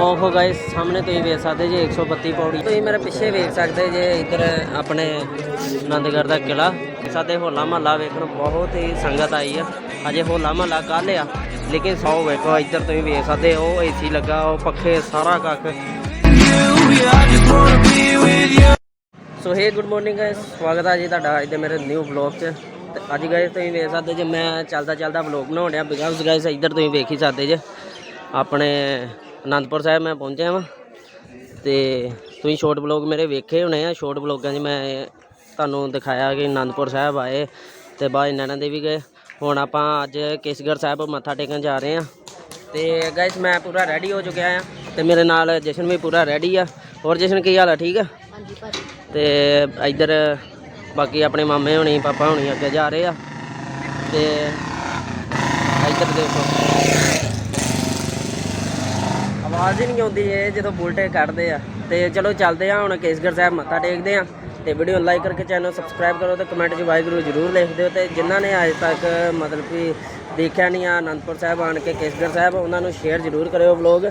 ਓਹੋ ਗਾਇਸ ਸਾਹਮਣੇ ਤੁਸੀਂ ਵੇਖ ਸਕਦੇ ਜੇ 132 ਪੌੜੀ। ਤੁਸੀਂ ਮੇਰੇ ਪਿੱਛੇ ਵੇਖ ਸਕਦੇ ਜੇ ਇੱਧਰ ਆਪਣੇ ਆਨੰਦਗੜ੍ਹ ਦਾ ਕਿਲਾ ਸਾਡੇ ਹੋਲਾ ਮਹੱਲਾ ਵੇਖਣ ਬਹੁਤ ਹੀ ਸੰਗਤ ਆਈ ਆ। ਅਜੇ ਹੋਲਾ ਮਹੱਲਾ ਕੱਲ੍ਹ ਆ, ਲੇਕਿਨ ਸੌ ਵੇਖੋ, ਇੱਧਰ ਤੁਸੀਂ ਵੇਖ ਸਕਦੇ ਉਹ ਏਸੀ ਲੱਗਾ, ਉਹ ਪੱਖੇ ਸਾਰਾ ਕੱਖ। So hey good morning guys ਸਵਾਗਤ ਆ ਜੀ ਤੁਹਾਡਾ ਅੱਜ ਦੇ ਮੇਰੇ ਨਿਊ ਵਲੌਗ 'ਚ। ਤੇ ਅੱਜ ਗਾਇਸ ਤੁਸੀਂ ਵੇਖ ਸਕਦੇ ਜੇ, ਮੈਂ ਚੱਲਦਾ ਚੱਲਦਾ ਵਲੌਗ ਬਣਾਉਣ ਡਿਆ ਬਿਕਾਜ਼ ਗਾਇਸ ਇੱਧਰ ਤੁਸੀਂ ਵੇਖ ਹੀ ਸਕਦੇ ਜੇ, ਆਪਣੇ ਅਨੰਦਪੁਰ ਸਾਹਿਬ ਮੈਂ ਪਹੁੰਚਿਆ ਵਾਂ। ਤੇ ਤੁਸੀਂ ਸ਼ਾਰਟ ਵਲੌਗ ਮੇਰੇ ਵੇਖੇ ਹੋਣੇ ਆ। ਸ਼ਾਰਟ ਵਲੌਗਾਂ 'ਚ ਮੈਂ ਤੁਹਾਨੂੰ ਦਿਖਾਇਆ ਕਿ ਅਨੰਦਪੁਰ ਸਾਹਿਬ ਆਏ ਤੇ ਬਾਅਦ ਨੈਣਾ ਦੇਵੀ ਗਏ। ਹੁਣ ਆਪਾਂ ਅੱਜ ਕੇਸਗੜ੍ਹ ਸਾਹਿਬ ਮੱਥਾ ਟੇਕਣ ਜਾ ਰਹੇ ਆ। ਤੇ ਗਾਇਸ ਮੈਂ ਪੂਰਾ ਰੈਡੀ ਹੋ ਚੁੱਕਿਆ ਆ ਤੇ ਮੇਰੇ ਨਾਲ ਜਸ਼ਨ ਵੀ ਪੂਰਾ ਰੈਡੀ ਆ। ਹੋਰ ਜਸ਼ਨ ਕੀ ਹਾਲ ਆ? ਠੀਕ ਆ? ਹਾਂਜੀ ਭਾਜੀ। ਤੇ ਇੱਧਰ ਬਾਕੀ ਆਪਣੇ ਮਾਮੇ ਹੋਣੀ ਪਾਪਾ ਹੋਣੀ ਅੱਗੇ ਜਾ ਰਹੇ ਆ। ਤੇ ਇੱਧਰ ਦੇਖੋ। ਆਵਾਜ਼ ਹੀ ਨਹੀਂ ਆਉਂਦੀ, ਇਹ ਜਦੋਂ ਬੁਲਟੇ ਕੱਢਦੇ ਆ। ਤੇ ਚਲੋ ਚੱਲਦੇ ਆ, ਹੁਣ ਕੇਸਗੜ੍ਹ ਸਾਹਿਬ ਮੱਥਾ ਟੇਕਦੇ ਆ। ਤੇ ਵੀਡੀਓ ਲਾਈਕ ਕਰਕੇ ਚੈਨਲ ਸਬਸਕ੍ਰਾਈਬ ਕਰੋ ਤੇ ਕਮੈਂਟ 'ਚ ਵਾਹਿਗੁਰੂ ਜ਼ਰੂਰ ਲਿਖ ਦਿਓ। ਤੇ ਜਿਨ੍ਹਾਂ ਨੇ ਅੱਜ ਤੱਕ ਮਤਲਬ ਕਿ ਦੇਖਿਆ ਨਹੀਂ ਆ, ਅਨੰਦਪੁਰ ਸਾਹਿਬ ਆਣ ਕੇ ਕੇਸਗੜ੍ਹ ਸਾਹਿਬ, ਉਹਨਾਂ ਨੂੰ ਸ਼ੇਅਰ ਜ਼ਰੂਰ ਕਰਿਓ ਵਲੌਗ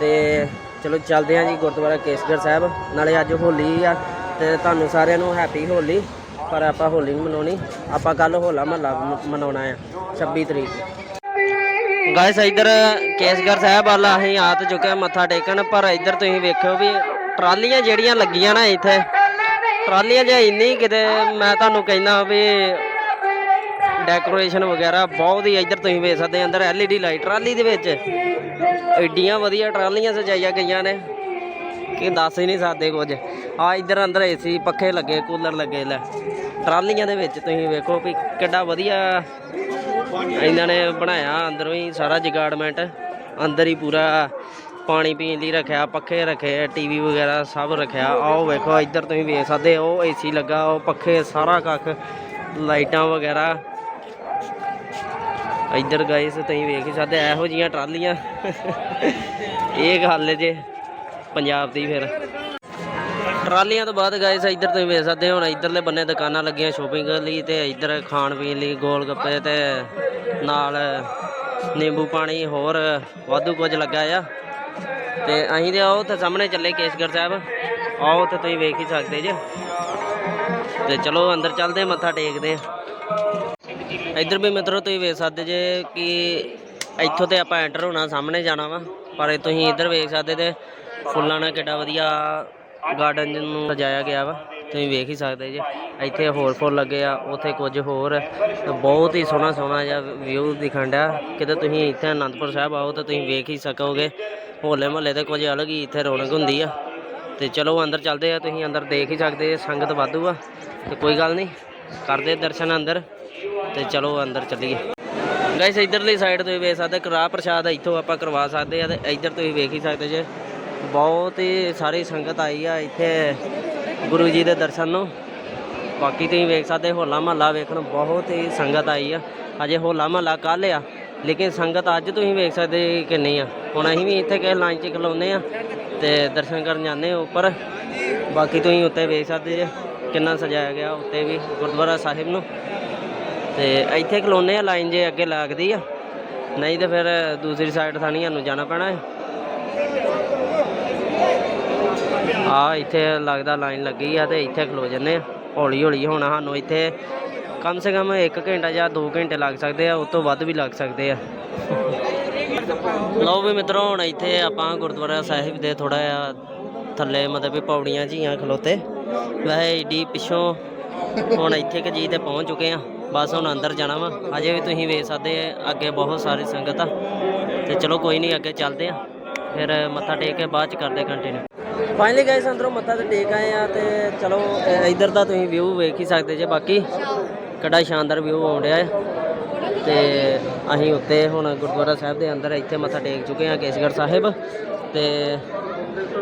ਤੇ ਚਲੋ ਚੱਲਦੇ ਆ ਜੀ ਗੁਰਦੁਆਰਾ ਕੇਸਗੜ੍ਹ ਸਾਹਿਬ। ਨਾਲੇ ਅੱਜ ਹੋਲੀ ਆ, ਤੇ ਤੁਹਾਨੂੰ ਸਾਰਿਆਂ ਨੂੰ ਹੈਪੀ ਹੋਲੀ। ਪਰ ਆਪਾਂ ਹੋਲੀ ਨਹੀਂ ਮਨਾਉਣੀ, ਆਪਾਂ ਕੱਲ ਹੋਲਾ ਮਹੱਲਾ ਮ- ਮਨਾਉਣਾ ਆ 26 ਤਰੀਕ। ਗਾਇਸ, ਇੱਧਰ ਕੇਸਗੜ੍ਹ ਸਾਹਿਬ ਵੱਲ ਅਸੀਂ ਆ ਤਾਂ ਚੁੱਕਿਆ ਮੱਥਾ ਟੇਕਣ, ਪਰ ਇੱਧਰ ਤੁਸੀਂ ਵੇਖਿਓ ਵੀ ਟਰਾਲੀਆਂ ਜਿਹੜੀਆਂ ਲੱਗੀਆਂ ਨਾ ਇੱਥੇ, ਟਰਾਲੀਆਂ ਜੇ ਇੰਨੀ ਕਿਤੇ ਮੈਂ ਤੁਹਾਨੂੰ ਕਹਿੰਦਾ ਵੀ ਡੈਕੋਰੇਸ਼ਨ ਵਗੈਰਾ ਬਹੁਤ ਹੀ ਇੱਧਰ ਤੁਸੀਂ ਵੇਖ ਸਕਦੇ ਅੰਦਰ LED ਲਾਈਟ ਟਰਾਲੀ ਦੇ ਵਿੱਚ। ਐਡੀਆਂ ਵਧੀਆ ਟਰਾਲੀਆਂ ਸਜਾਈਆਂ ਗਈਆਂ ਨੇ, ਕਿ ਦੱਸ ਹੀ ਨਹੀਂ ਸਕਦੇ ਕੁਝ। ਆ ਇੱਧਰ ਅੰਦਰ ਏਸੀ ਪੱਖੇ ਲੱਗੇ, ਕੂਲਰ ਲੱਗੇ ਲੈ, ਟਰਾਲੀਆਂ ਦੇ ਵਿੱਚ ਤੁਸੀਂ ਵੇਖੋ ਵੀ ਕਿੱਡਾ ਵਧੀਆ ਇਹਨਾਂ ਨੇ ਬਣਾਇਆ ਅੰਦਰੋਂ ਹੀ ਸਾਰਾ ਜਗਾੜਮੈਂਟ ਅੰਦਰ ਹੀ ਪੂਰਾ ਪਾਣੀ ਪੀਣ ਲਈ ਰੱਖਿਆ, ਪੱਖੇ ਰੱਖੇ ਟੀਵੀ ਵਗੈਰਾ ਸਭ ਰੱਖਿਆ। ਆਓ ਵੇਖੋ, ਇੱਧਰ ਤੁਸੀਂ ਵੇਖ ਸਕਦੇ ਹੋ, ਉਹ ਏਸੀ ਲੱਗਾ, ਉਹ ਪੱਖੇ ਸਾਰਾ ਕੱਖ, ਲਾਈਟਾਂ ਵਗੈਰਾ। ਇੱਧਰ ਗਾਇਸ ਤੁਸੀਂ ਵੇਖ ਸਕਦੇ, ਇਹੋ ਜੀਆਂ ਟਰਾਲੀਆਂ। ਇਹ ਗੱਲ ਜੇ ਪੰਜਾਬ ਦੀ ਫਿਰ। ਟਰਾਲੀਆਂ ਤੋਂ ਬਾਅਦ ਗਾਇਸ ਇੱਧਰ ਤੁਸੀਂ ਵੇਖ ਸਕਦੇ ਹੋ, ਹੁਣ ਇੱਧਰਲੇ ਬੰਨੇ ਦੁਕਾਨਾਂ ਲੱਗੀਆਂ ਸ਼ੋਪਿੰਗ ਲਈ ਤੇ ਇੱਧਰ ਖਾਣ ਪੀਣ ਲਈ ਗੋਲ ਗੱਪੇ ਤੇ ਨਾਲ ਨਿੰਬੂ ਪਾਣੀ ਹੋਰ ਵਾਧੂ ਕੁਝ ਲੱਗਾ ਆ। ਤੇ ਅਸੀਂ ਤੇ ਆਓ ਤੇ ਸਾਹਮਣੇ ਚੱਲੇ ਕੇਸਗੜ੍ਹ ਸਾਹਿਬ। ਆਓ ਤੇ ਤੁਸੀਂ ਵੇਖ ਹੀ ਸਕਦੇ ਜੇ। ਤੇ ਚਲੋ ਅੰਦਰ ਚੱਲਦੇ ਮੱਥਾ ਟੇਕਦੇ ਆ ਇੱਧਰ ਵੀ ਮਿੱਤਰੋ ਤੁਸੀਂ ਵੇਖ ਸਕਦੇ ਜੇ ਕਿ ਇੱਥੋਂ ਤੇ ਆਪਾਂ ਐਂਟਰ ਹੋਣਾ, ਸਾਹਮਣੇ ਜਾਣਾ ਵਾ। ਪਰ ਤੁਸੀਂ ਇੱਧਰ ਵੇਖ ਸਕਦੇ ਤੇ ਫੁੱਲਾਂ ਨਾਲ ਕਿੱਡਾ ਵਧੀਆ ਗਾਰਡਨ ਨੂੰ ਸਜਾਇਆ ਗਿਆ ਵਾ। ਤੁਸੀਂ ਵੇਖ ਹੀ ਸਕਦੇ ਜੇ, ਇੱਥੇ ਹੋਰ ਫੁੱਲ ਲੱਗੇ ਆ, ਉੱਥੇ ਕੁਝ ਹੋਰ। ਬਹੁਤ ਹੀ ਸੋਹਣਾ ਸੋਹਣਾ ਜਿਹਾ ਵਿਊ ਦਿਖਣ ਡਿਆ। ਕਿਤੇ ਤੁਸੀਂ ਇੱਥੇ ਅਨੰਦਪੁਰ ਸਾਹਿਬ ਆਓ ਤਾਂ ਤੁਸੀਂ ਵੇਖ ਹੀ ਸਕੋਗੇ। ਹੋਲੇ ਮਹੱਲੇ ਤੇ ਕੁਝ ਅਲੱਗ ਹੀ ਇੱਥੇ ਰੌਣਕ ਹੁੰਦੀ ਆ। ਤੇ ਚਲੋ ਅੰਦਰ ਚੱਲਦੇ ਆ, ਤੁਸੀਂ ਅੰਦਰ ਦੇਖ ਹੀ ਸਕਦੇ ਜੇ, ਸੰਗਤ ਵਾਧੂ ਆ। ਤੇ ਕੋਈ ਗੱਲ ਨਹੀਂ, ਕਰਦੇ ਦਰਸ਼ਨ ਅੰਦਰ। ਤੇ ਚਲੋ ਅੰਦਰ ਚੱਲੀਏ। ਗਾਇਸ ਇਧਰਲੀ ਸਾਈਡ ਤੁਸੀਂ ਵੇਖ ਸਕਦੇ ਕਰਾਹ ਪ੍ਰਸ਼ਾਦ ਇੱਥੋਂ ਆਪਾਂ ਕਰਵਾ ਸਕਦੇ ਆ ਤੇ ਇੱਧਰ ਤੁਸੀਂ ਵੇਖ ਹੀ ਸਕਦੇ ਜੇ। ਬਹੁਤ ਹੀ ਸਾਰੀ ਸੰਗਤ ਆਈ ਆ ਇੱਥੇ ਗੁਰੂ ਜੀ ਦੇ ਦਰਸ਼ਨ ਨੂੰ। ਬਾਕੀ ਤੁਸੀਂ ਵੇਖ ਸਕਦੇ ਹੋਲਾ ਮਹੱਲਾ ਵੇਖਣ, ਬਹੁਤ ਹੀ ਸੰਗਤ ਆਈ ਆ। ਅਜੇ ਹੋਲਾ ਮਹੱਲਾ ਕੱਲ੍ਹ ਆ, ਲੇਕਿਨ ਸੰਗਤ ਅੱਜ ਤੁਸੀਂ ਵੇਖ ਸਕਦੇ ਕਿੰਨੀ ਆ। ਹੁਣ ਅਸੀਂ ਵੀ ਇੱਥੇ ਕਿਸੇ ਲਾਈਨ 'ਚ ਖਲੋਨੇ ਆ ਤੇ ਦਰਸ਼ਨ ਕਰਨ ਜਾਂਦੇ ਆ ਉੱਪਰ। ਬਾਕੀ ਤੁਸੀਂ ਉੱਤੇ ਵੇਖ ਸਕਦੇ ਜੇ ਕਿੰਨਾ ਸਜਾਇਆ ਗਿਆ ਉੱਤੇ ਵੀ ਗੁਰਦੁਆਰਾ ਸਾਹਿਬ ਨੂੰ। ਤੇ ਇੱਥੇ ਖਲੋਨੇ ਆ ਲਾਈਨ ਜੇ ਅੱਗੇ ਲੱਗਦੀ ਆ। ਨਹੀਂ ਤੇ ਫਿਰ ਦੂਸਰੀ ਸਾਈਡ ਥਾਣੀ ਸਾਨੂੰ ਜਾਣਾ ਪੈਣਾ ਹੈ। ਆ ਇੱਥੇ ਲੱਗਦਾ ਲਾਈਨ ਲੱਗੀ ਆ ਤੇ ਇੱਥੇ ਖਲੋ ਜੰਨੇ ਆ। ਹੌਲੀ ਹੌਲੀ ਹੁਣ ਸਾਨੂੰ ਇੱਥੇ ਕਮ ਸੇ ਕਮ 1 ਘੰਟਾ ਜਾਂ 2 ਘੰਟੇ ਲੱਗ ਸਕਦੇ ਆ, ਉਸ ਤੋਂ ਵੱਧ ਵੀ ਲੱਗ ਸਕਦੇ ਆ। ਲਓ ਵੀ ਮਿੱਤਰੋ, ਹੁਣ ਇੱਥੇ ਆਪਾਂ ਗੁਰਦੁਆਰਾ ਸਾਹਿਬ ਦੇ ਥੋੜਾ ਜਿਹਾ ਥੱਲੇ ਮਤਲਬ ਵੀ ਪੌੜੀਆਂ ਜੀਆਂ ਖਲੋਤੇ। ਵੈਸੇ ਏਡੀ ਪਿੱਛੋਂ ਹੁਣ ਇੱਥੇ ਕਿ ਜੀ ਤੇ ਪਹੁੰਚ ਚੁੱਕੇ ਆ। ਬਸ ਹੁਣ ਅੰਦਰ ਜਾਣਾ ਵਾ। ਅਜੇ ਵੀ ਤੁਸੀਂ ਵੇਖ ਸਕਦੇ ਅੱਗੇ ਬਹੁਤ ਸਾਰੀ ਸੰਗਤ ਆ। ਤੇ ਚਲੋ ਕੋਈ ਨਹੀਂ, ਅੱਗੇ ਚੱਲਦੇ ਆ। ਫਿਰ ਮੱਥਾ ਟੇਕ ਕੇ ਬਾਅਦ ਚ ਕਰਦੇ ਕੰਟੀਨਿਊ ਫਾਈਨਲੀ ਗਾਇਸ ਅੰਦਰੋਂ ਮੱਥਾ ਤੇ ਟੇਕ ਆਏ ਆ ਤੇ ਚਲੋ ਅ, ਇੱਧਰ ਦਾ ਤੁਸੀਂ ਵਿਊ ਵੇਖ ਹੀ ਸਕਦੇ ਜੇ ਬਾਕੀ। ਕਿੱਡਾ ਸ਼ਾਨਦਾਰ ਵਿਊ ਆਉਣ ਡਿਆ ਹੈ। ਤੇ ਅਸੀਂ ਉੱਤੇ ਹੁਣ ਗੁਰਦੁਆਰਾ ਸਾਹਿਬ ਦੇ ਅੰਦਰ ਇੱਥੇ ਮੱਥਾ ਟੇਕ ਚੁੱਕੇ ਹਾਂ ਕੇਸਗੜ੍ਹ ਸਾਹਿਬ। ਤੇ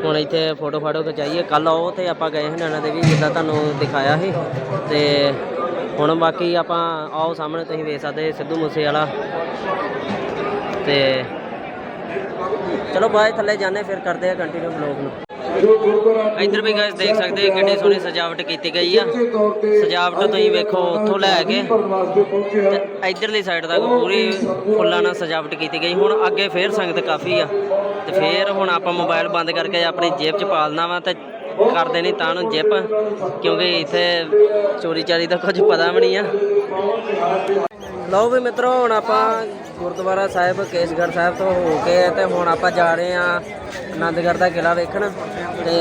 ਹੁਣ ਇੱਥੇ ਫੋਟੋ ਫਾਟੋ ਖਿਚਾਈਏ। ਕੱਲ ਆਓ ਤੇ ਆਪਾਂ ਗਏ ਹੰਡਾਣਾ ਦੇ ਵੀ ਜਿੱਦਾਂ ਤੁਹਾਨੂੰ ਦਿਖਾਇਆ ਸੀ। ਤੇ ਹੁਣ ਬਾਕੀ ਆਪਾਂ ਆਓ ਸਾਹਮਣੇ ਤੁਸੀਂ ਵੇਖ ਸਕਦੇ ਸਿੱਧੂ ਮੂਸੇ ਵਾਲਾ ਤੇ ਚਲੋ ਬਾਏ ਥੱਲੇ ਜਾਣੇ ਫਿਰ ਕਰਦੇ ਆ ਕੰਟੀਨਿਊ ਬਲੌਗ ਨੂੰ। ਇੱਧਰ ਵੀ ਗਾਇਸ ਦੇਖ ਸਕਦੇ ਹੋ ਕਿੰਨੀ ਸੋਹਣੀ ਸਜਾਵਟ ਕੀਤੀ ਗਈ ਆ। ਸਜਾਵਟ ਤੁਸੀਂ ਵੇਖੋ ਉੱਥੋਂ ਲੈ ਕੇ ਇਧਰਲੀ ਸਾਈਡ ਤੱਕ ਪੂਰੀ ਫੁੱਲਾਂ ਨਾਲ ਸਜਾਵਟ ਕੀਤੀ ਗਈ। ਹੁਣ ਅੱਗੇ ਫੇਰ ਸੰਗਤ ਕਾਫੀ ਆ। ਤੇ ਫੇਰ ਹੁਣ ਆਪਾਂ ਮੋਬਾਈਲ ਬੰਦ ਕਰਕੇ ਆਪਣੀ ਜੇਬ 'ਚ ਪਾ ਲੈਣਾ ਵਾ ਤੇ ਕਰ ਦੇਣੀ ਤਾਂ ਨੂੰ ਜਿਪ ਕਿਉਂਕਿ ਇੱਥੇ ਚੋਰੀ ਚਾਰੀ ਦਾ ਕੁਝ ਪਤਾ ਵੀ ਨਹੀਂ ਆ। ਲਓ ਵੀ ਮਿੱਤਰੋ ਹੁਣ ਆਪਾਂ ਗੁਰਦੁਆਰਾ ਸਾਹਿਬ, ਕੇਸਗੜ੍ਹ ਸਾਹਿਬ ਤੋਂ ਹੋ ਕੇ ਤੇ ਹੁਣ ਆਪਾਂ ਜਾ ਰਹੇ ਆ ਆਨੰਦਗੜ੍ਹ ਦਾ ਕਿਲਾ ਵੇਖਣ ਤੇ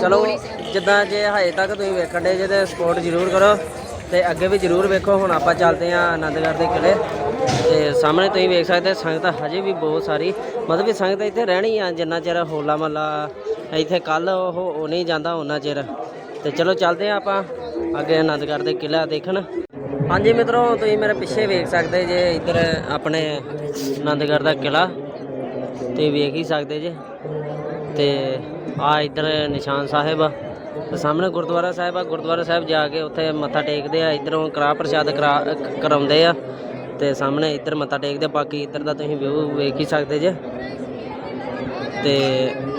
ਚਲੋ ਜਿੱਦਾਂ ਜੇ ਹਜੇ ਤੱਕ ਤੁਸੀਂ ਵੇਖਣ ਦੇ ਜੇ ਤੇ ਸਪੋਰਟ ਜ਼ਰੂਰ ਕਰੋ ਤੇ ਅੱਗੇ ਵੀ ਜ਼ਰੂਰ ਵੇਖੋ, ਹੁਣ ਆਪਾਂ ਚੱਲਦੇ ਆ ਆਨੰਦਗੜ੍ਹ ਦੇ ਕਿਲੇ ਤੇ ਸਾਹਮਣੇ ਤੁਸੀਂ ਵੇਖ ਸਕਦੇ ਸੰਗਤ ਹਜੇ ਵੀ ਬਹੁਤ ਸਾਰੀ, ਮਤਲਬ ਕਿ ਸੰਗਤ ਇੱਥੇ ਰਹਿਣੀ ਆ, ਜਿੰਨਾ ਚਿਰ ਹੋਲਾ ਮਹੱਲਾ ਇੱਥੇ ਕੱਲ ਉਹ ਉਹ ਨਹੀਂ ਜਾਂਦਾ ਉਹਨਾਂ ਚਿਰ ਤੇ ਚਲੋ ਚੱਲਦੇ ਆ ਆਪਾਂ ਅੱਗੇ ਆਨੰਦਗੜ੍ਹ ਦੇ ਕਿਲਾ ਦੇਖਣ। ਹਾਂਜੀ ਮਿੱਤਰੋ, ਤੁਸੀਂ ਮੇਰੇ ਪਿੱਛੇ ਵੇਖ ਸਕਦੇ ਜੇ ਇੱਧਰ ਆਪਣੇ ਆਨੰਦਗੜ੍ਹ ਦਾ ਕਿਲਾ ਤੇ ਵੇਖ ਹੀ ਸਕਦੇ ਜੇ। ਤੇ ਆ ਇੱਧਰ ਨਿਸ਼ਾਨ ਸਾਹਿਬ ਆ, ਤੇ ਸਾਹਮਣੇ ਗੁਰਦੁਆਰਾ ਸਾਹਿਬ ਆ। ਗੁਰਦੁਆਰਾ ਸਾਹਿਬ ਜਾ ਕੇ ਉੱਥੇ ਮੱਥਾ ਟੇਕਦੇ ਆ, ਇੱਧਰੋਂ ਕਰਾ ਪ੍ਰਸ਼ਾਦ ਕਰਾ ਕ- ਕਰਾਉਂਦੇ ਆ। ਤੇ ਸਾਹਮਣੇ ਇੱਧਰ ਮੱਥਾ ਟੇਕਦੇ ਬਾਕੀ ਇੱਧਰ ਦਾ ਤੁਸੀਂ ਵਿਊ ਵੇਖ ਹੀ ਸਕਦੇ ਜੇ। ਤੇ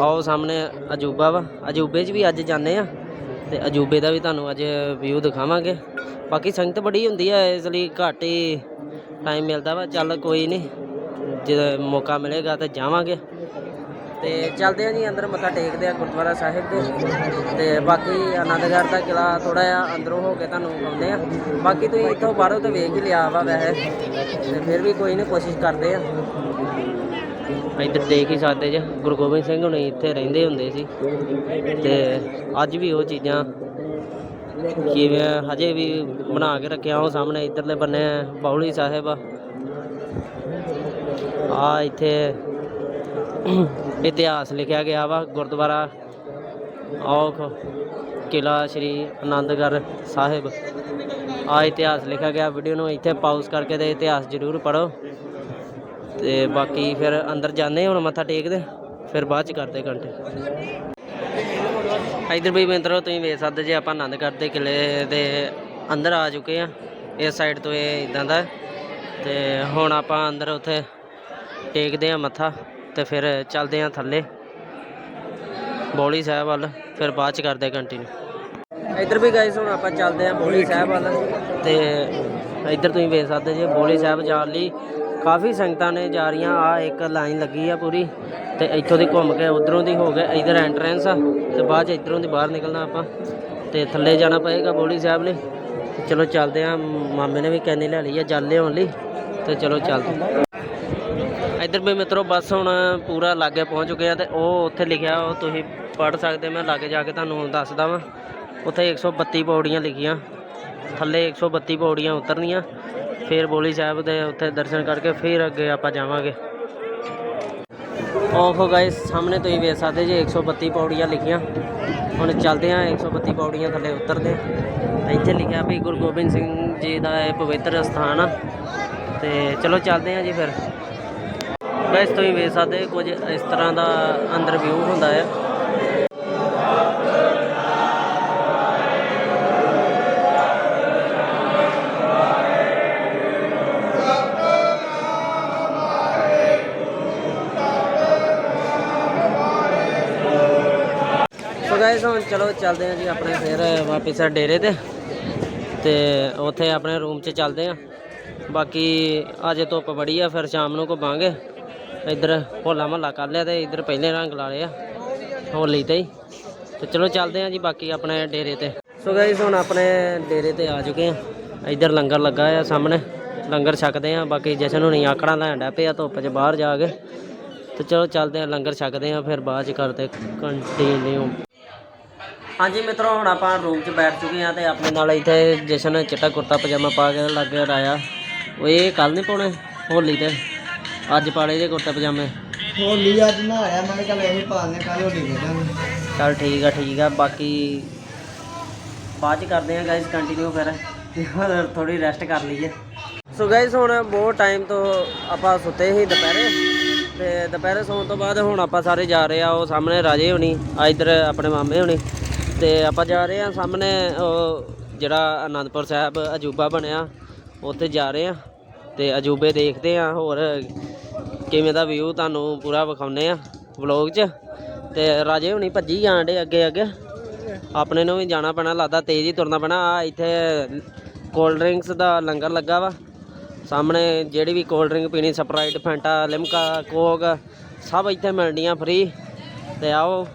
ਆਓ ਸਾਹਮਣੇ ਅਜੂਬਾ ਵਾ। ਅਜੂਬੇ 'ਚ ਵੀ ਅੱਜ ਜਾਂਦੇ ਆ, ਤੇ ਅਜੂਬੇ ਦਾ ਵੀ ਤੁਹਾਨੂੰ ਅੱਜ ਵਿਊ ਦਿਖਾਵਾਂਗੇ। ਬਾਕੀ ਸੰਗਤ ਬੜੀ ਹੁੰਦੀ ਹੈ ਇਸ ਲਈ ਘੱਟ ਹੀ ਟਾਈਮ ਮਿਲਦਾ ਵਾ। ਚੱਲ ਕੋਈ ਨਹੀਂ ਜੇ ਮੌਕਾ ਮਿਲੇਗਾ ਤਾਂ ਜਾਵਾਂਗੇ। ਤੇ ਚੱਲਦੇ ਆ ਜੀ, ਅੰਦਰ ਮੱਥਾ ਟੇਕਦੇ ਆ ਗੁਰਦੁਆਰਾ ਸਾਹਿਬ ਦੇ ਤੇ ਬਾਕੀ ਆਨੰਦਗੜ੍ਹ ਦਾ ਕਿਲਾ ਥੋੜਾ ਜਿਹਾ ਅੰਦਰੋਂ ਹੋ ਕੇ ਤੁਹਾਨੂੰ ਆਉਂਦੇ ਆ। ਬਾਕੀ ਤੁਸੀਂ ਇੱਥੋਂ ਬਾਹਰੋਂ ਤਾਂ ਵੇਖ ਹੀ ਲਿਆ ਵਾ ਵੈਸੇ। ਤੇ ਫਿਰ ਵੀ ਕੋਈ ਨਹੀਂ ਕੋਸ਼ਿਸ਼ ਕਰਦੇ ਆ। ਇੱਧਰ ਦੇਖ ਹੀ ਸਕਦੇ ਜੇ, ਗੁਰੂ ਗੋਬਿੰਦ ਸਿੰਘ ਹੁਣੇ ਇੱਥੇ ਰਹਿੰਦੇ ਹੁੰਦੇ ਸੀ। ਤੇ ਅੱਜ ਵੀ ਉਹ ਚੀਜ਼ਾਂ ਕਿਵੇਂ ਹਜੇ ਵੀ ਬਣਾ ਕੇ ਰੱਖਿਆ ਉਹ ਸਾਹਮਣੇ, ਇੱਧਰਲੇ ਬੰਨੇ ਬਾਉਲੀ ਸਾਹਿਬ। ਆ ਆ ਇੱਥੇ ਇਤਿਹਾਸ ਲਿਖਿਆ ਗਿਆ ਵਾ, ਗੁਰਦੁਆਰਾ ਔਖ ਕਿਲਾ ਸ਼੍ਰੀ ਆਨੰਦਗੜ੍ਹ ਸਾਹਿਬ। ਆ ਇਤਿਹਾਸ ਲਿਖਿਆ ਗਿਆ ਵੀਡੀਓ ਨੂੰ ਇੱਥੇ ਪਾਉਸ ਕਰਕੇ ਤੇ ਇਤਿਹਾਸ ਜ਼ਰੂਰ ਪੜੋ ਤੇ ਬਾਕੀ ਫਿਰ ਅੰਦਰ ਜਾਂਦੇ ਹੁਣ ਮੱਥਾ ਟੇਕਦੇ ਫਿਰ ਬਾਅਦ ਚ ਕਰਦੇ ਘੰਟੇ। ਇਧਰ ਵੀ ਮਿੱਤਰੋ, ਤੁਸੀਂ ਵੇਖ ਸਕਦੇ ਜੇ ਆਪਾਂ ਆਨੰਦਗੜ੍ਹ ਦੇ ਕਿਲੇ ਦੇ ਅੰਦਰ ਆ ਚੁੱਕੇ ਆ। ਇਸ ਸਾਈਡ ਤੋਂ ਇਹ ਇਦਾਂ ਦਾ। ਹੈ। ਤੇ ਹੁਣ ਆਪਾਂ ਅੰਦਰ ਉੱਥੇ ਟੇਕਦੇ ਆ ਮੱਥਾ ਤੇ ਫਿਰ ਚੱਲਦੇ ਆ ਥੱਲੇ। ਬੌਲੀ ਸਾਹਿਬ ਵੱਲ, ਫਿਰ ਬਾਅਦ ਚ ਕਰਦੇ ਕੰਟੀਨਿਊ ਇੱਧਰ ਵੀ ਗਾਇਸ ਹੁਣ ਆਪਾਂ ਚੱਲਦੇ ਆ ਬੋਲੀ ਸਾਹਿਬ ਵੱਲ। ਤੇ ਇੱਧਰ ਤੁਸੀਂ ਵੇਖ ਸਕਦੇ ਜੇ ਬੋਲੀ ਸਾਹਿਬ ਜਾਣ ਲਈ ਕਾਫੀ ਸੰਗਤਾਂ ਨੇ ਜਾ ਰਹੀਆਂ। ਆ ਇੱਕ ਲਾਈਨ ਲੱਗੀ ਆ ਪੂਰੀ ਤੇ ਇੱਥੋਂ ਦੀ ਘੁੰਮ ਕੇ ਉਧਰੋਂ ਦੀ ਹੋ ਗਿਆ ਇਧਰ ਐਂਟਰੈਂਸ ਆ ਤੇ ਬਾਅਦ ਚ ਇਧਰੋਂ ਦੀ ਬਾਹਰ ਨਿਕਲਣਾ ਆਪਾਂ। ਤੇ ਥੱਲੇ ਜਾਣਾ ਪਏਗਾ ਬੋਲੀ ਸਾਹਿਬ ਲਈ ਚਲੋ ਚੱਲਦੇ ਆ। ਮਾਮੇ ਨੇ ਵੀ ਕੈਨੀ ਲੈ ਲਈ ਆ ਜਲ ਲਿਆਉਣ ਲਈ। ਤੇ ਚਲੋ ਚੱਲਦੇ ਇੱਧਰ ਵੀ ਮਿੱਤਰੋ ਬੱਸ ਹੁਣ ਪੂਰਾ ਲਾਗੇ ਪਹੁੰਚ ਚੁੱਕੇ ਆ ਤੇ ਉਹ ਉੱਥੇ ਲਿਖਿਆ, ਉਹ ਤੁਸੀਂ ਪੜ੍ਹ ਸਕਦੇ ਮੈਂ ਲਾਗੇ ਜਾ ਕੇ ਤੁਹਾਨੂੰ ਦੱਸਦਾ ਵਾਂ। ਉੱਥੇ 132 ਪੌੜੀਆਂ ਲਿਖੀਆਂ। ਥੱਲੇ 132 ਪੌੜੀਆਂ ਉਤਰਨੀਆਂ। ਫਿਰ ਬੋਲੀ ਸਾਹਿਬ ਦੇ ਉੱਥੇ ਦਰਸ਼ਨ ਕਰਕੇ ਫਿਰ ਅੱਗੇ ਆਪਾਂ ਜਾਵਾਂਗੇ। ਓਹੋ ਗਾਇਸ ਸਾਹਮਣੇ ਤੁਸੀਂ ਵੇਖ ਸਕਦੇ ਜੀ 132 ਪੌੜੀਆਂ ਲਿਖੀਆਂ। ਹੁਣ ਚੱਲਦੇ ਆ 132 ਪੌੜੀਆਂ ਥੱਲੇ ਉਤਰਦੇ ਆ ਇੱਥੇ ਲਿਖਿਆ ਵੀ ਗੁਰੂ ਗੋਬਿੰਦ ਸਿੰਘ ਜੀ ਦਾ ਇਹ ਪਵਿੱਤਰ ਸਥਾਨ ਆ। ਤੇ ਚਲੋ ਚੱਲਦੇ ਆ ਜੀ ਫਿਰ। ਗਾਇਸ ਤੁਸੀਂ ਵੇਖ ਸਕਦੇ ਕੁਝ ਇਸ ਤਰ੍ਹਾਂ ਦਾ ਅੰਦਰ ਵਿਊ ਹੁੰਦਾ ਹੈ ਗਾਇਸ ਹੁਣ ਚਲੋ ਚੱਲਦੇ ਹਾਂ ਜੀ, ਆਪਣੇ ਫਿਰ ਵਾਪਿਸ ਡੇਰੇ ਤੇ। ਤੇ ਉੱਥੇ ਆਪਣੇ ਰੂਮ 'ਚ ਚੱਲਦੇ ਆ ਬਾਕੀ ਅੱਜ ਧੁੱਪ ਬੜੀ ਆ, ਫਿਰ ਸ਼ਾਮ ਨੂੰ ਘੁੰਮਾਂਗੇ। ਇੱਧਰ ਹੋਲਾ ਮਹੱਲਾ ਕਰ ਲਿਆ ਤੇ ਇੱਧਰ ਪਹਿਲੇ ਰੰਗ ਲਾ ਲਿਆ ਹੋਲੀ ਤੇ ਹੀ। ਤੇ ਚਲੋ ਚੱਲਦੇ ਆ ਜੀ, ਬਾਕੀ ਆਪਣੇ ਡੇਰੇ ਤੇ। ਸੋ ਗਾਇਸ ਹੁਣ ਆਪਣੇ ਡੇਰੇ ਤੇ ਆ ਚੁੱਕੇ ਆ ਇੱਧਰ ਲੰਗਰ ਲੱਗਾ ਆ ਸਾਹਮਣੇ। ਲੰਗਰ ਛਕਦੇ ਆ ਬਾਕੀ ਜਸ਼ਨ ਹੁਣੀ ਆਕੜਾਂ ਲੈਣ ਡੈ ਪਿਆ ਧੁੱਪ 'ਚ ਬਾਹਰ ਜਾ ਕੇ। ਤੇ ਚਲੋ ਚੱਲਦੇ ਆ ਲੰਗਰ ਛਕਦੇ ਆ ਫਿਰ ਬਾਅਦ 'ਚ ਕਰਦੇ ਕੰਟੀਨਿਊ ਹਾਂਜੀ ਮਿੱਤਰੋ ਹੁਣ ਆਪਾਂ ਰੂਮ 'ਚ ਬੈਠ ਚੁੱਕੇ ਆ ਤੇ ਆਪਣੇ ਨਾਲ ਇੱਥੇ ਜਸ਼ਨ ਚਿੱਟਾ ਕੁੜਤਾ ਪਜਾਮਾ ਪਾ ਕੇ ਲੱਗੇ ਆਇਆ ਉਹ ਇਹ ਕੱਲ ਨਹੀਂ ਪਾਉਣੇ? ਹੋਲੀ ਤੇ। ਅੱਜ ਪਾਲੇ ਜੇ ਕੁੜਤਾ ਪਜਾਮੇ। ਹੋਲੀ ਅੱਜ ਨਾ ਆਇਆ ਮੈਂ ਕਿਹਾ ਚੱਲ ਇਹ ਪਾਲਨੇ ਕੱਲ ਹੋਲੀ ਖੇਡਾਂਗੇ। ਚਲ ਠੀਕ ਆ ਠੀਕ ਆ। ਬਾਕੀ ਬਾਅਦ ਚ ਕਰਦੇ ਆ ਗਾਇਸ ਕੰਟੀਨਿਊ ਫਿਰ। ਥੋੜੀ ਰੈਸਟ ਕਰ ਲਈਏ। ਸੋ ਗਾਇਸ ਹੁਣ ਬਹੁਤ ਟਾਈਮ ਤੋਂ ਆਪਾਂ ਸੁੱਤੇ ਸੀ ਦੁਪਹਿਰੇ। ਤੇ ਦੁਪਹਿਰੇ ਸੌਣ ਤੋਂ ਬਾਅਦ ਹੁਣ ਆਪਾਂ ਸਾਰੇ ਜਾ ਰਹੇ ਆ ਉਹ ਸਾਹਮਣੇ ਰਾਜੇ ਹੋਣੀ ਆ ਇੱਧਰ ਆਪਣੇ ਮਾਮੇ ਹੋਣੀ। ਤੇ ਆਪਾਂ ਜਾ ਰਹੇ ਆ ਸਾਹਮਣੇ, ਉਹ ਜਿਹੜਾ ਆਨੰਦਪੁਰ ਸਾਹਿਬ ਅਜੂਬਾ ਬਣਿਆ, ਉੱਥੇ ਜਾ ਰਹੇ ਆ ਤੇ ਅਜੂਬੇ ਦੇਖਦੇ ਆ ਹੋਰ ਕਿਵੇਂ ਦਾ ਵਿਊ ਤੁਹਾਨੂੰ ਪੂਰਾ ਵਿਖਾਉਨੇ ਆ ਵਲੌਗ 'ਚ। ਤੇ ਰਾਜੇ ਹੁਣੀ ਭੱਜੀ ਜਾਣ ਡੇ ਅੱਗੇ ਅੱਗੇ। ਆਪਣੇ ਨੂੰ ਵੀ ਜਾਣਾ ਪੈਣਾ, ਲੱਗਦਾ ਤੇਜ਼ ਹੀ ਤੁਰਨਾ ਪੈਣਾ। ਆ ਇੱਥੇ ਕੋਲਡ ਡਰਿੰਕਸ ਦਾ ਲੰਗਰ ਲੱਗਾ ਵਾ। ਸਾਹਮਣੇ ਜਿਹੜੀ ਵੀ ਕੋਲਡ ਡਰਿੰਕ ਪੀਣੀ ਸਪਰਾਈਟ ਫੈਂਟਾ ਲਿਮਕਾ ਕੋਕ ਸਭ ਇੱਥੇ ਮਿਲਣੀਆਂ ਫ੍ਰੀ ਤੇ ਆਓ।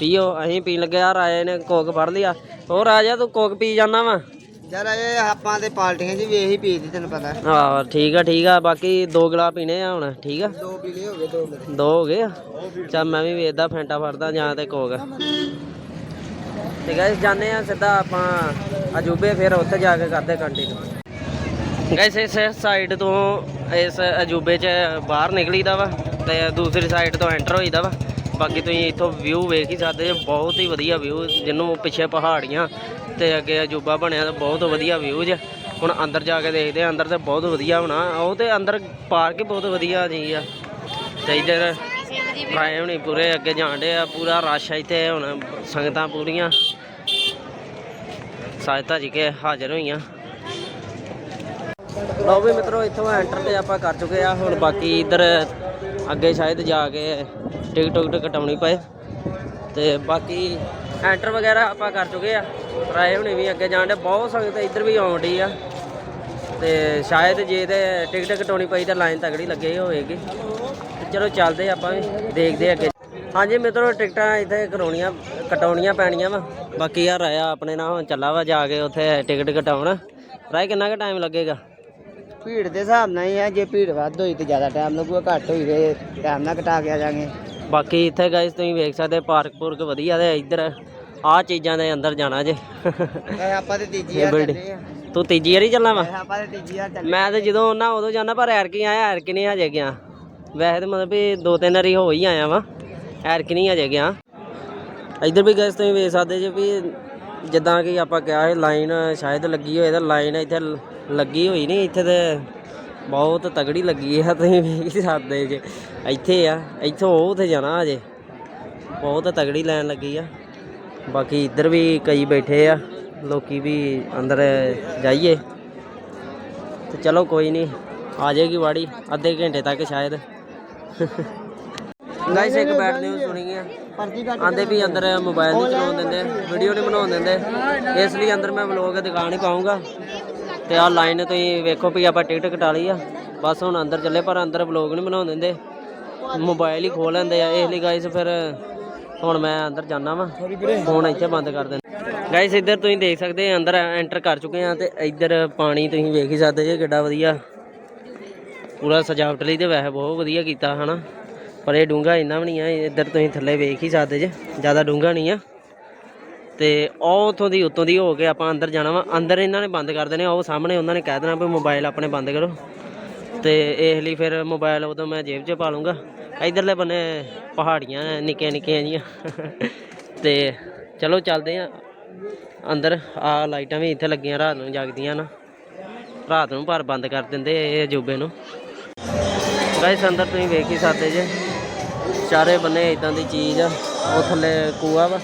ਪੀਓ ਅਸੀਂ ਪੀਣ ਲੱਗੇ ਆ ਰਾਜੇ ਨੇ ਕੋਕ ਫੜ ਲਿਆ। ਹੋਰ ਰਾਜਾ ਤੂੰ ਕੋਕ ਪੀ ਜਾਣਾ ਵਾ? ਯਾਰ ਇਹ ਆਪਾਂ ਤੇ ਪਾਰਟੀਆਂ 'ਚ ਵੀ ਇਹੀ ਪੀਦੀ ਤੈਨੂੰ ਪਤਾ। ਹਾਂ ਠੀਕ ਆ ਠੀਕ ਆ ਬਾਕੀ ਦੋ ਗਲਾ ਪੀਣੇ ਆ ਹੁਣ ਠੀਕ ਆ? ਦੋ ਪੀਲੇ ਹੋ ਗਏ ਦੋ ਮੇਰੇ। ਦੋ ਹੋ ਗਏ ਆ? ਚੱਲ ਮੈਂ ਵੀ ਵੇਚਦਾ ਫੈਂਟਾ ਫੜਦਾ ਜਾਂ ਤੇ ਕੋਕ। ਤੇ ਗਾਇਸ ਜਾਂਦੇ ਆ ਸਿੱਧਾ ਆਪਾਂ ਅਜੂਬੇ ਫਿਰ ਉੱਥੇ ਜਾ ਕੇ ਕਰਦੇ ਕੰਟੀਨਿਊ ਗਾਇਸ ਇਸ ਸਾਈਡ ਤੋਂ ਇਸ ਅਜੂਬੇ 'ਚ ਬਾਹਰ ਨਿਕਲੀਦਾ ਵਾ ਤੇ ਦੂਸਰੀ ਸਾਈਡ ਤੋਂ ਐਂਟਰ ਹੋਈਦਾ ਵਾ। ਬਾਕੀ ਤੁਸੀਂ ਇੱਥੋਂ ਵਿਊ ਵੇਖ ਹੀ ਸਕਦੇ ਜੇ ਬਹੁਤ ਹੀ ਵਧੀਆ ਵਿਊ ਜਿਹਨੂੰ ਪਿੱਛੇ ਪਹਾੜੀਆਂ ਤੇ ਅੱਗੇ ਅਜੂਬਾ ਬਣਿਆ, ਤਾਂ ਬਹੁਤ ਵਧੀਆ ਵਿਊ ਜੇ। ਹੁਣ ਅੰਦਰ ਜਾ ਕੇ ਦੇਖਦੇ ਆ, ਅੰਦਰ ਤੇ ਬਹੁਤ ਵਧੀਆ ਹੋਣਾ, ਉਹ ਤੇ ਅੰਦਰ ਪਾਰਕ ਹੀ ਬਹੁਤ ਵਧੀਆ ਜੀ ਆ। ਤੇ ਇੱਧਰ ਰਾਏ ਹੁਣੀ ਪੂਰੇ ਅੱਗੇ ਜਾਂਦੇ ਆ, ਪੂਰਾ ਰਸ਼ ਇੱਥੇ ਹੁਣ, ਸੰਗਤਾਂ ਪੂਰੀਆਂ। ਸਾਜਤਾ ਜੀ ਕੇ ਹਾਜ਼ਰ ਹੋਈਆਂ। ਲਓ ਵੀ ਮਿੱਤਰੋ, ਇੱਥੋਂ ਐਂਟਰ ਤੇ ਆਪਾਂ ਕਰ ਚੁੱਕੇ ਆ, ਹੁਣ ਬਾਕੀ ਇੱਧਰ ਅੱਗੇ ਸ਼ਾਇਦ ਜਾ ਕੇ ਟਿਕਟ ਟੁਕਟ ਕਟਾਉਣੀ ਪਏ। ਤੇ ਬਾਕੀ ਐਂਟਰ ਵਗੈਰਾ ਆਪਾਂ ਕਰ ਚੁੱਕੇ ਆ। ਰਾਏ ਹੁਣੇ ਵੀ ਅੱਗੇ ਜਾਣ ਜਾਂਦੇ ਬਹੁਤ ਸੰਗਤ ਇੱਧਰ ਵੀ ਆਉਣ ਡਈ ਆ। ਤੇ ਸ਼ਾਇਦ ਜੇ ਤੇ ਟਿਕਟ ਕਟਾਉਣੀ ਪਈ ਤਾਂ ਲਾਈਨ ਤਗੜੀ ਲੱਗੇ ਹੋਏਗੀ। ਤੇ ਚਲੋ ਚੱਲਦੇ ਆਪਾਂ ਵੀ, ਦੇਖਦੇ ਅੱਗੇ। ਹਾਂਜੀ ਮਿੱਤਰੋ, ਟਿਕਟਾਂ ਇੱਥੇ ਕਰਾਉਣੀਆਂ, ਕਟਾਉਣੀਆਂ ਪੈਣੀਆਂ ਵਾ। ਬਾਕੀ ਯਾਰ ਆਇਆ ਆਪਣੇ ਨਾਲ ਹੁਣ ਚੱਲਾ ਵਾ ਜਾ ਕੇ ਉੱਥੇ ਟਿਕਟ ਕਟਾਉਣ। ਰਾਏ ਕਿੰਨਾ ਕੁ ਟਾਈਮ ਲੱਗੇਗਾ? ਭੀੜ ਦੇ ਹਿਸਾਬ ਨਾਲ ਹੀ ਆ ਜੇ ਭੀੜ ਵੱਧ ਹੋਈ ਤੇ ਜ਼ਿਆਦਾ ਟਾਈਮ ਲੱਗੂਗਾ ਘੱਟ ਹੋਈ ਤੇ ਟਾਈਮ ਨਾਲ ਕਟਾ ਕੇ ਆ ਜਾਾਂਗੇ। ਬਾਕੀ ਇੱਥੇ ਗਾਇਸ ਤੁਸੀਂ ਵੇਖ ਸਕਦੇ ਪਾਰਕ ਪੂਰਕ ਵਧੀਆ ਤੇ ਇੱਧਰ ਆਹ ਚੀਜ਼ਾਂ ਦੇ ਅੰਦਰ ਜਾਣਾ ਜੇ। ਆਪਾਂ ਤੇ ਤੀਜੀ ਵਾਰ ਚੱਲੇ ਆ। ਤੂੰ ਤੀਜੀ ਵਾਰੀ ਚੱਲਣਾ ਵਾ? ਆਪਾਂ ਤੇ ਤੀਜੀ ਵਾਰ ਚੱਲੇ ਮੈਂ ਤੇ ਜਦੋਂ ਉਹਨਾਂ ਉਦੋਂ ਜਾਂਦਾ ਪਰ ਐਰਕੀ ਆਇਆ ਐਰਕੀ ਨਹੀਂ ਹਜੇ ਗਿਆ। ਵੈਸੇ ਤਾਂ ਮਤਲਬ ਵੀ ਦੋ ਤਿੰਨ ਵਾਰੀ ਹੋ ਹੀ ਆਇਆ ਵਾਂ ਐਰਕੀ ਨਹੀਂ ਹਜੇ ਗਿਆ। ਇੱਧਰ ਵੀ ਗੈਸ ਤੁਸੀਂ ਵੇਖ ਸਕਦੇ ਜੇ ਵੀ ਜਿੱਦਾਂ ਕਿ ਆਪਾਂ ਕਿਹਾ ਸੀ ਲਾਈਨ ਸ਼ਾਇਦ ਲੱਗੀ ਹੋਏ ਤਾਂ ਲਾਈਨ ਇੱਥੇ ਲੱਗੀ ਹੋਈ ਨਹੀਂ ਇੱਥੇ ਤੇ ਬਹੁਤ ਤਗੜੀ ਲੱਗੀ ਆ, ਤੁਸੀਂ ਵੇਖ ਹੀ ਸਕਦੇ ਜੇ। ਇੱਥੇ ਆ, ਇੱਥੋਂ ਉਹ ਉੱਥੇ ਜਾਣਾ ਅਜੇ ਬਹੁਤ ਤਗੜੀ ਲਾਈਨ ਲੱਗੀ ਆ। ਬਾਕੀ ਇੱਧਰ ਵੀ ਕਈ ਬੈਠੇ ਆ, ਲੋਕੀ ਵੀ ਅੰਦਰ ਜਾਈਏ। ਤੇ ਚਲੋ ਕੋਈ ਨਹੀਂ ਆ ਜਾਏਗੀ ਵਾੜੀ, ਅੱਧੇ ਘੰਟੇ ਤੱਕ ਸ਼ਾਇਦ। ਗਾਇਸ ਇੱਕ ਬੈਡ ਨਿਊਜ਼ ਸੁਣੀ ਗਿਆ ਆਂਦੇ ਵੀ ਅੰਦਰ ਮੋਬਾਈਲ ਨਹੀਂ ਚਲਾਉਣ ਦਿੰਦੇ ਵੀਡੀਓ ਨਹੀਂ ਬਣਾਉਣ ਦਿੰਦੇ। ਇਸ ਲਈ ਅੰਦਰ ਮੈਂ ਵਲੋਗ ਦਿਖਾ ਨਹੀਂ ਪਾਉਂਗਾ ਤੇ ਆਹ ਲਾਈਨ ਤੁਸੀਂ ਵੇਖੋ ਵੀ ਆਪਾਂ ਟਿਕਟ ਕਟਾ ਲਈ ਆ। ਬਸ ਹੁਣ ਅੰਦਰ ਚੱਲੇ, ਪਰ ਅੰਦਰ ਵਲੋਗ ਨਹੀਂ ਬਣਾਉਣ ਦਿੰਦੇ। ਮੋਬਾਈਲ ਹੀ ਖੋਲ ਲੈਂਦੇ ਆ। ਇਸ ਲਈ ਗਾਇਸ ਫਿਰ ਹੁਣ ਮੈਂ ਅੰਦਰ ਜਾਣਾ ਵਾ। ਫੋਨ ਇੱਥੇ ਬੰਦ ਕਰ ਦਿੰਦਾ। ਗਾਇਸ ਇੱਧਰ ਤੁਸੀਂ ਦੇਖ ਸਕਦੇ ਆ, ਅੰਦਰ ਐਂਟਰ ਕਰ ਚੁੱਕੇ ਆ ਤੇ ਇੱਧਰ ਪਾਣੀ ਤੁਸੀਂ ਵੇਖ ਹੀ ਸਕਦੇ ਜੇ ਕਿੱਡਾ ਵਧੀਆ। ਪੂਰਾ ਸਜਾਵਟ ਲਈ ਤੇ ਵੈਸੇ ਬਹੁਤ ਵਧੀਆ ਕੀਤਾ, ਹਨਾ। ਪਰ ਇਹ ਡੂੰਘਾ ਇੰਨਾ ਵੀ ਨਹੀਂ ਆ, ਇੱਧਰ ਤੁਸੀਂ ਥੱਲੇ ਵੇਖ ਹੀ ਸਕਦੇ ਜੇ। ਜ਼ਿਆਦਾ ਡੂੰਘਾ ਨਹੀਂ ਆ। ਤੇ ਉਹ ਉਥੋਂ ਦੀ, ਉੱਤੋਂ ਦੀ ਹੋ ਕੇ ਆਪਾਂ ਅੰਦਰ ਜਾਣਾ ਵਾ। ਅੰਦਰ ਇਹਨਾਂ ਨੇ ਬੰਦ ਕਰ ਦੇਣੇ, ਉਹ ਸਾਹਮਣੇ ਉਹਨਾਂ ਨੇ ਕਹਿ ਦੇਣਾ ਵੀ ਮੋਬਾਈਲ ਆਪਣੇ ਬੰਦ ਕਰੋ। ਤੇ ਇਸ ਲਈ ਫਿਰ ਮੋਬਾਈਲ ਉਦੋਂ ਮੈਂ ਜੇਬ 'ਚ ਪਾ ਲੂੰਗਾ। ਇਧਰਲੇ ਬੰਨੇ ਪਹਾੜੀਆਂ ਨਿੱਕੀਆਂ ਨਿੱਕੀਆਂ ਜੀਆਂ ਤੇ ਚਲੋ ਚੱਲਦੇ ਆ। ਅੰਦਰ ਆ ਲਾਈਟਾਂ ਵੀ ਇੱਥੇ ਲੱਗੀਆਂ, ਰਾਤ ਨੂੰ ਜਗਦੀਆਂ ਨਾ। ਰਾਤ ਨੂੰ ਪਰ ਬੰਦ ਕਰ ਦਿੰਦੇ ਇਹ ਅਜੂਬੇ ਨੂੰ। ਗਾਇਸ, ਅੰਦਰ ਤੁਸੀਂ ਵੇਖ ਹੀ ਸਕਦੇ ਜੇ। ਚਾਰੇ ਬੰਨੇ ਇਦਾਂ ਦੀ ਚੀਜ਼ ਆ, ਉਹ ਥੱਲੇ ਕੂਆ ਵਾ।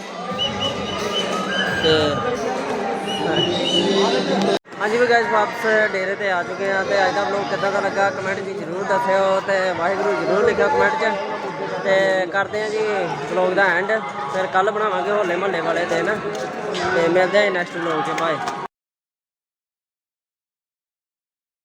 ਹਾਂਜੀ ਵੀ ਗਾਇਸ ਵਾਪਸ ਡੇਰੇ ਤੇ ਆ ਚੁੱਕੇ ਆ ਤੇ ਅੱਜ ਦਾ ਵਲੋਗ ਕਿੱਦਾਂ ਦਾ ਲੱਗਾ ਕਮੈਂਟ ਜੀ ਜਰੂਰ ਦੱਸਿਓ ਤੇ ਵਾਹਿਗੁਰੂ ਜਰੂਰ ਲਿਖਿਓ ਕਮੈਂਟ 'ਚ। ਤੇ ਕਰਦੇ ਆ ਜੀ ਵਲੋਗ ਦਾ ਐਂਡ ਫਿਰ ਕੱਲ ਬਣਾਵਾਂਗੇ ਹੋਲੇ ਮਹੱਲੇ ਵਾਲੇ ਦਿਨ ਤੇ ਮਿਲਦੇ ਆ ਨੈਕਸਟ ਵਲੋਗ 'ਚ ਬਾਏ